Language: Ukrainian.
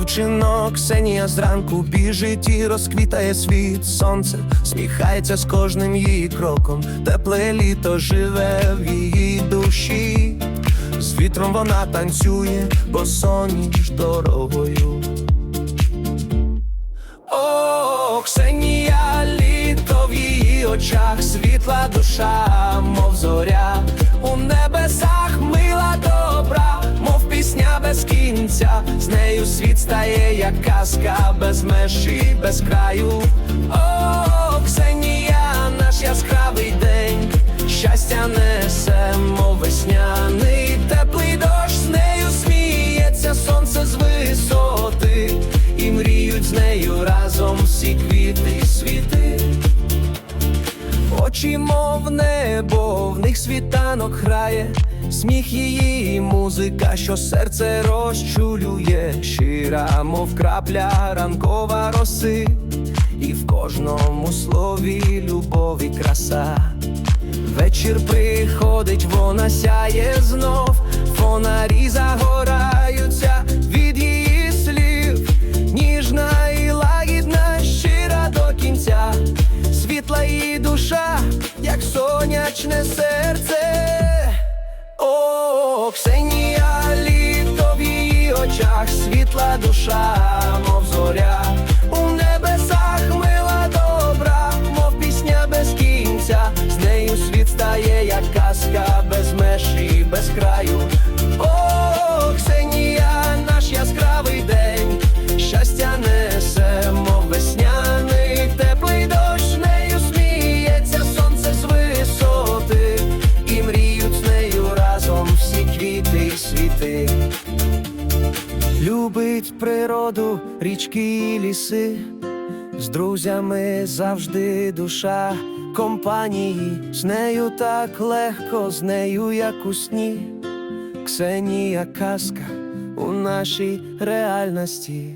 дівчинок, Ксенія зранку біжить і розквітає світ. Сонце, сміхається з кожним її кроком, тепле літо живе в її душі, з вітром вона танцює, бо соніч дорогою. О, Ксенія, літо в її очах, світла душа, мов зоря, без кінця, з нею світ стає, як казка, без меж і без краю. О, Ксенія, наш яскравий день, щастя несе, мов весняний, теплий дощ з нею сміється, сонце з висоти, і мріють з нею разом всі квіти й світи. Очі, мов небо, в них світанок грає, сміх її, музика, що серце розчулює, щира, мов крапля ранкова роси, і в кожному слові любов і краса. Вечір приходить, вона сяє знов, сонячне серце. О, Ксенія, літо в її очах, світла душа, мов зоря, у небесах мила добра, мов пісня без кінця, з нею світ стає, як казка, без меж і без краю. Любить природу, річки і ліси, з друзями завжди душа компанії, з нею так легко, з нею як у сні. Ксенія казка у нашій реальності.